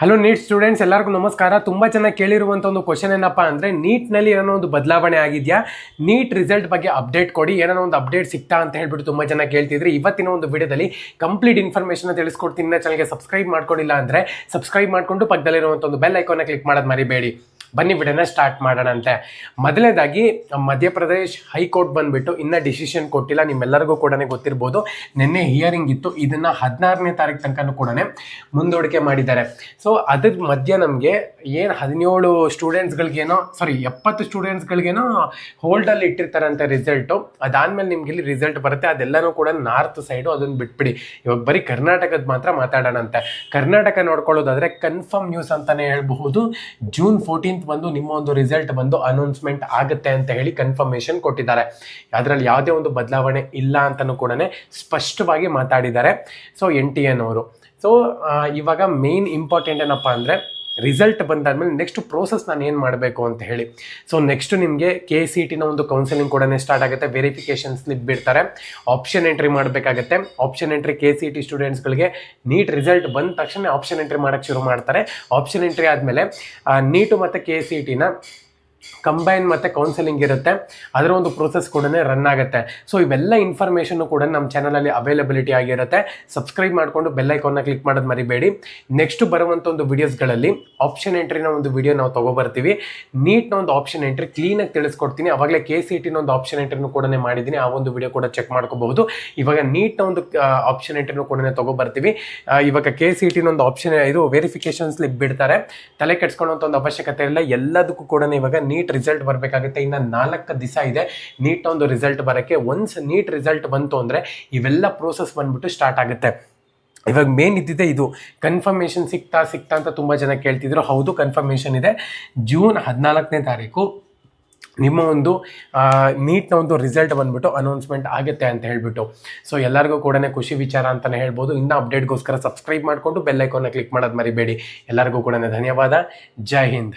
Hello neat students ಎಲ್ಲರಿಗೂ ನಮಸ್ಕಾರ. ತುಂಬ ಚೆನ್ನಾಗಿ ಕೇಳಿರುವಂಥ ಒಂದು ಕ್ವಶನ್ ಏನಪ್ಪ ಅಂದರೆ ನೀಟ್ನಲ್ಲಿ ಏನೋ ಒಂದು ಬದಲಾವಣೆ ಆಗಿದೆಯಾ? ನೀಟ್ ರಿಸಲ್ಟ್ ಬಗ್ಗೆ ಅಪ್ಡೇಟ್ ಕೊಡಿ. ಏನೋ ಒಂದು ಅಪ್ಡೇಟ್ ಸಿಗ್ತಾ ಅಂತ ಹೇಳ್ಬಿಟ್ಟು ತುಂಬ ಜನ ಕೇಳ್ತಿದ್ರಿ. ಇವತ್ತಿನ ಒಂದು ವಿಡಿಯೋದಲ್ಲಿ ಕಂಪ್ಲೀಟ್ ಇನ್ಫಾರ್ಮೇಷನ್ ತಿಳಿಸ್ಕೊಡ್ತೀನಿ. ಚಾನಲ್ಗೆ ಸಬ್ಸ್ಕ್ರೈಬ್ ಮಾಡ್ಕೊಂಡಿಲ್ಲ ಅಂದರೆ ಸಬ್ಸ್ಕ್ರೈಬ್ ಮಾಡಿಕೊಂಡು ಪಕ್ಕದಲ್ಲಿರುವಂಥ ಒಂದು ಬೆಲ್ ಐಕಾನ ಕ್ಲಿಕ್ ಮಾಡೋದು ಮರಿಬೇಡಿ. ಬನ್ನಿ ವಿಡಿಯೋನ ಸ್ಟಾರ್ಟ್ ಮಾಡೋಣಂತೆ. ಮೊದಲನೇದಾಗಿ, ಮಧ್ಯಪ್ರದೇಶ್ ಹೈಕೋರ್ಟ್ ಬಂದ್ಬಿಟ್ಟು ಇನ್ನೂ ಡಿಸಿಷನ್ ಕೊಟ್ಟಿಲ್ಲ, ನಿಮ್ಮೆಲ್ಲರಿಗೂ ಕೂಡ ಗೊತ್ತಿರ್ಬೋದು. ನಿನ್ನೆ ಹಿಯರಿಂಗ್ ಇತ್ತು, ಇದನ್ನು ಹದಿನಾರನೇ ತಾರೀಕು ತನಕ ಕೂಡ ಮುಂದೂಡಿಕೆ ಮಾಡಿದ್ದಾರೆ. ಸೊ ಅದ್ರ ಮಧ್ಯೆ ನಮಗೆ ಏನು ಹದಿನೇಳು ಸ್ಟೂಡೆಂಟ್ಸ್ಗಳಿಗೇನೋ ಸಾರಿ ಎಪ್ಪತ್ತು ಸ್ಟೂಡೆಂಟ್ಸ್ಗಳಿಗೇನೋ ಹೋಲ್ಡಲ್ಲಿ ಇಟ್ಟಿರ್ತಾರಂತೆ ರಿಸಲ್ಟು ಅದಾದಮೇಲೆ ನಿಮ್ಗೆ ಇಲ್ಲಿ ರಿಸಲ್ಟ್ ಬರುತ್ತೆ. ಅದೆಲ್ಲನೂ ಕೂಡ ನಾರ್ತ್ ಸೈಡು ಅದನ್ನು ಬಿಟ್ಬಿಡಿ. ಇವಾಗ ಬರೀ ಕರ್ನಾಟಕದ ಮಾತ್ರ ಮಾತಾಡೋಣಂತೆ. ಕರ್ನಾಟಕ ನೋಡ್ಕೊಳ್ಳೋದಾದರೆ ಕನ್ಫರ್ಮ್ ನ್ಯೂಸ್ ಅಂತಲೇ ಹೇಳಬಹುದು. ಜೂನ್ ಫೋರ್ಟೀನ್ತ್ ಬಂದು, ನಿಮ್ಮ ಒಂದು ರಿಸಲ್ಟ್ ಬಂದು ಅನೌನ್ಸ್ಮೆಂಟ್ ಆಗುತ್ತೆ ಅಂತ ಹೇಳಿ ಕನ್ಫರ್ಮೇಶನ್ ಕೊಟ್ಟಿದ್ದಾರೆ. ಅದರಲ್ಲಿ ಯಾವುದೇ ಒಂದು ಬದಲಾವಣೆ ಇಲ್ಲ ಅಂತಲೂ ಕೂಡ ಸ್ಪಷ್ಟವಾಗಿ ಮಾತಾಡಿದ್ದಾರೆ. ಸೊ ಎನ್ ಟಿ ಎನ್ ಅವರು. ಸೊ ಇವಾಗ ಮೇನ್ ಇಂಪಾರ್ಟೆಂಟ್ ಏನಪ್ಪ ಅಂದರೆ ರಿಸಲ್ಟ್ ಬಂದಾದ್ಮೇಲೆ ನೆಕ್ಸ್ಟ್ ಪ್ರೋಸೆಸ್ ನಾನು ಏನು ಮಾಡಬೇಕು ಅಂತ ಹೇಳಿ. ಸೊ ನೆಕ್ಸ್ಟ್ ನಿಮಗೆ ಕೆ ಸಿ ಟಿನ ಒಂದು ಕೌನ್ಸಿಲಿಂಗ್ ಕೂಡ ಸ್ಟಾರ್ಟ್ ಆಗುತ್ತೆ. ವೆರಿಫಿಕೇಶನ್ ಸ್ಲಿಪ್ ಬಿಡ್ತಾರೆ. ಆಪ್ಷನ್ ಎಂಟ್ರಿ ಮಾಡಬೇಕಾಗತ್ತೆ. Option entry K C T ಸ್ಟೂಡೆಂಟ್ಸ್ಗಳಿಗೆ NEET result ಬಂದ ತಕ್ಷಣ ಆಪ್ಷನ್ ಎಂಟ್ರಿ ಮಾಡೋಕ್ಕೆ ಶುರು ಮಾಡ್ತಾರೆ. ಆಪ್ಷನ್ ಎಂಟ್ರಿ ಆದಮೇಲೆ ನೀಟು ಮತ್ತು ಕೆ ಸಿ ಟಿನ ಕಂಬೈನ್ ಮತ್ತು ಕೌನ್ಸೆಲಿಂಗ್ ಇರುತ್ತೆ. ಅದರ ಒಂದು ಪ್ರೋಸೆಸ್ ಕೂಡ ರನ್ ಆಗುತ್ತೆ. ಸೊ ಇವೆಲ್ಲ ಇನ್ಫಾರ್ಮೇಷನ್ ಕೂಡ ನಮ್ಮ ಚಾನಲಲ್ಲಿ ಅವೈಲಬಿಲಿಟಿ ಆಗಿರುತ್ತೆ. ಸಬ್ಸ್ಕ್ರೈಬ್ ಮಾಡಿಕೊಂಡು ಬೆಲ್ ಐಕಾನ್ನ ಕ್ಲಿಕ್ ಮಾಡೋದು ಮರಿಬೇಡಿ. ನೆಕ್ಸ್ಟ್ ಬರುವಂಥ ಒಂದು ವಿಡಿಯೋಸ್ಗಳಲ್ಲಿ ಆಪ್ಷನ್ ಎಂಟ್ರಿನ ಒಂದು ವಿಡಿಯೋ ನಾವು ತೊಗೊಬರ್ತೀವಿ. ನೀಟ್ನ ಒಂದು ಆಪ್ಷನ್ ಎಂಟ್ರಿ ಕ್ಲೀನಾಗಿ ತಿಳಿಸ್ಕೊಡ್ತೀನಿ. ಅವಾಗಲೇ ಕೆ ಸಿ ಟಿನ ಒಂದು ಆಪ್ಷನ್ ಎಂಟ್ರಿನೂ ಕೂಡ ಮಾಡಿದ್ದೀನಿ. ಆ ಒಂದು ವಿಡಿಯೋ ಕೂಡ ಚೆಕ್ ಮಾಡ್ಕೋಬಹುದು. ಇವಾಗ ನೀಟ್ನ ಒಂದು ಆಪ್ಷನ್ ಎಂಟ್ರಿನೂ ಕೂಡ ತೊಗೊಬರ್ತೀವಿ. ಇವಾಗ ಕೆ ಸಿ ಟಿನ ಒಂದು ಆಪ್ಷನ್ ಇದು ವೆರಿಫಿಕೇಶನ್ ಸ್ಲಿಪ್ ಬಿಡ್ತಾರೆ. ತಲೆ ಕೆಡ್ಸ್ಕೊಳ್ಳೋಂಥ ಒಂದು ಅವಶ್ಯಕತೆ ಇಲ್ಲ. ಎಲ್ಲದಕ್ಕೂ ಕೂಡ ಇವಾಗ ನೀಟ್ ರಿಸಲ್ಟ್ ಬರಬೇಕಾಗುತ್ತೆ. ಇನ್ನು ನಾಲ್ಕು ದಿವಸ ಇದೆ. ನೀಟ್ ಒಂದು ರಿಸಲ್ಟ್ ಬರೋಕ್ಕೆ ಒನ್ಸ್ ನೀಟ್ ರಿಸಲ್ಟ್ ಬಂತು ಅಂದರೆ ಇವೆಲ್ಲ ಪ್ರೋಸೆಸ್ ಬಂದ್ಬಿಟ್ಟು ಸ್ಟಾರ್ಟ್ ಆಗುತ್ತೆ. ಇವಾಗ ಮೇನ್ ಇದ್ದಿದೆ ಇದು. ಕನ್ಫರ್ಮೇಷನ್ ಸಿಕ್ತಾ ಸಿಕ್ತಾ ಅಂತ ತುಂಬ ಜನ ಕೇಳ್ತಿದ್ರು. ಹೌದು ಕನ್ಫರ್ಮೇಷನ್ ಇದೆ. ಜೂನ್ ಹದಿನಾಲ್ಕನೇ ತಾರೀಕು ನಿಮ್ಮ ಒಂದು ನೀಟ್ನ ಒಂದು ರಿಸಲ್ಟ್ ಬಂದ್ಬಿಟ್ಟು ಅನೌನ್ಸ್ಮೆಂಟ್ ಆಗುತ್ತೆ ಅಂತ ಹೇಳ್ಬಿಟ್ಟು. ಸೊ ಎಲ್ಲರಿಗೂ ಕೂಡ ಖುಷಿ ವಿಚಾರ ಅಂತಲೇ ಹೇಳ್ಬೋದು. ಇನ್ನು ಅಪ್ಡೇಟ್ಗೋಸ್ಕರ ಸಬ್ಸ್ಕ್ರೈಬ್ ಮಾಡಿಕೊಂಡು ಬೆಲ್ಲೈಕೋನ ಕ್ಲಿಕ್ ಮಾಡೋದು ಮರಿಬೇಡಿ. ಎಲ್ಲರಿಗೂ ಕೂಡ ಧನ್ಯವಾದ. ಜೈ ಹಿಂದ್.